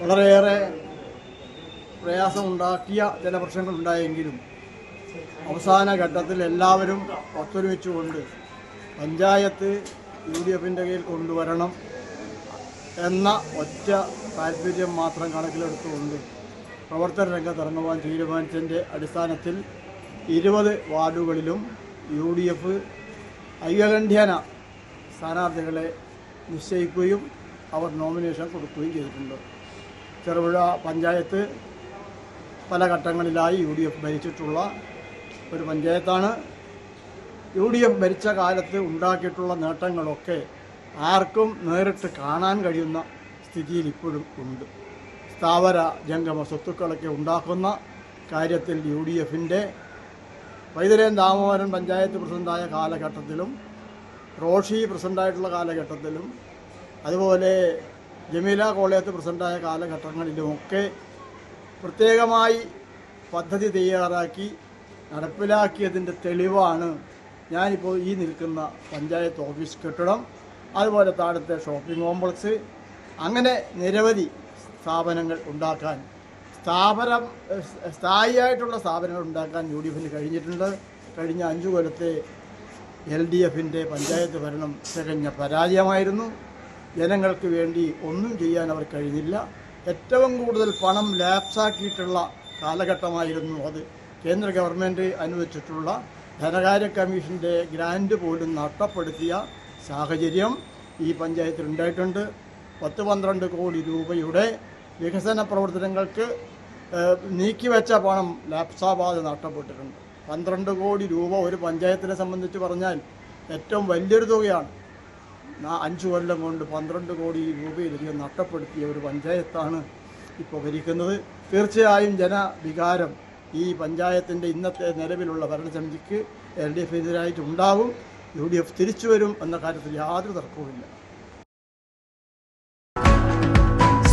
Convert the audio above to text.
വളരെയേറെ പ്രയാസമുണ്ടാക്കിയ ചില പ്രശ്നങ്ങളുണ്ടായെങ്കിലും അവസാന ഘട്ടത്തിൽ എല്ലാവരും ഒത്തൊരുമിച്ചുകൊണ്ട് പഞ്ചായത്ത് യു ഡി എഫിന്റെ കയ്യിൽ കൊണ്ടുവരണം എന്ന ഒറ്റ താല്പര്യം മാത്രം കണക്കിലെടുത്തുകൊണ്ട് പ്രവർത്തന രംഗത്ത് ഇറങ്ങുവാൻ തീരുമാനിച്ചതിന്റെ അടിസ്ഥാനത്തിൽ ഇരുപത് വാർഡുകളിലും യു ഡി എഫ് ഐകകണ്ഠ്യേന സ്ഥാനാർത്ഥികളെ നിശ്ചയിക്കുകയും അവർ നോമിനേഷൻ കൊടുക്കുകയും ചെയ്തിട്ടുണ്ട്. ചെറുപുഴ പഞ്ചായത്ത് പല ഘട്ടങ്ങളിലായി യു ഡി എഫ് ഭരിച്ചിട്ടുള്ള ഒരു പഞ്ചായത്താണ്. യു ഡി എഫ് ഭരിച്ച കാലത്ത് ഉണ്ടാക്കിയിട്ടുള്ള നേട്ടങ്ങളൊക്കെ ആർക്കും നേരിട്ട് കാണാൻ കഴിയുന്ന സ്ഥിതിയിൽ ഇപ്പോഴും ഉണ്ട്. സ്ഥാവര ജംഗമ സ്വത്തുക്കളൊക്കെ ഉണ്ടാക്കുന്ന കാര്യത്തിൽ യു ഡി എഫിന്റെ വൈദ്യരേൻ ദാമോദരൻ പഞ്ചായത്ത് പ്രസിഡന്റായ കാലഘട്ടത്തിലും റോഷി പ്രസിഡന്റായിട്ടുള്ള കാലഘട്ടത്തിലും അതുപോലെ ജമീല കോളേജ് പ്രസിഡന്റായ കാലഘട്ടങ്ങളിലുമൊക്കെ പ്രത്യേകമായി പദ്ധതി തയ്യാറാക്കി നടപ്പിലാക്കിയതിന്റെ തെളിവാണ് ഞാനിപ്പോൾ ഈ നിൽക്കുന്ന പഞ്ചായത്ത് ഓഫീസ് കെട്ടിടം അതുപോലെ താഴത്തെ ഷോപ്പിംഗ് കോംപ്ലക്സ്. അങ്ങനെ നിരവധി സ്ഥാപനങ്ങൾ ഉണ്ടാക്കാൻ സ്ഥാപനം സ്ഥായിയായിട്ടുള്ള സ്ഥാപനങ്ങൾ ഉണ്ടാക്കാൻ യു ഡി എഫിന് കഴിഞ്ഞിട്ടുണ്ട്. കഴിഞ്ഞ അഞ്ചു കൊല്ലത്തെ എൽ ഡി എഫിന്റെ പഞ്ചായത്ത് ഭരണം തികഞ്ഞ പരാജയമായിരുന്നു. ജനങ്ങൾക്ക് വേണ്ടി ഒന്നും ചെയ്യാൻ അവർ കഴിഞ്ഞില്ല. ഏറ്റവും കൂടുതൽ പണം ലാപ്സാക്കിയിട്ടുള്ള കാലഘട്ടമായിരുന്നു അത്. കേന്ദ്ര ഗവൺമെന്റ് അനുവദിച്ചിട്ടുള്ള ധനകാര്യ കമ്മീഷന്റെ ഗ്രാൻഡ് പോലും നഷ്ടപ്പെടുത്തിയ സാഹചര്യം ഈ പഞ്ചായത്തിൽ ഉണ്ടായിട്ടുണ്ട്. പത്ത് പന്ത്രണ്ട് കോടി രൂപയുടെ വികസന പ്രവർത്തനങ്ങൾക്ക് നീക്കിവെച്ച പണം ലാപ്സാബാദ് നഷ്ടപ്പെട്ടിട്ടുണ്ട്. പന്ത്രണ്ട് കോടി രൂപ ഒരു പഞ്ചായത്തിനെ സംബന്ധിച്ച് പറഞ്ഞാൽ ഏറ്റവും വലിയൊരു തുകയാണ്. അഞ്ച് കൊല്ലം കൊണ്ട് പന്ത്രണ്ട് കോടി രൂപയിലധികം നഷ്ടപ്പെടുത്തിയ ഒരു പഞ്ചായത്താണ് ഇപ്പോൾ ഭരിക്കുന്നത്. തീർച്ചയായും ജനവികാരം ഈ പഞ്ചായത്തിന്റെ ഇന്നത്തെ നിലവിലുള്ള ഭരണസമിതിക്ക് എൽ ഡി എഫിനെതിരായിട്ട് ഉണ്ടാകും യു ഡി എഫ് തിരിച്ചു വരും എന്ന കാര്യത്തിൽ യാതൊരു തർക്കവുമില്ല.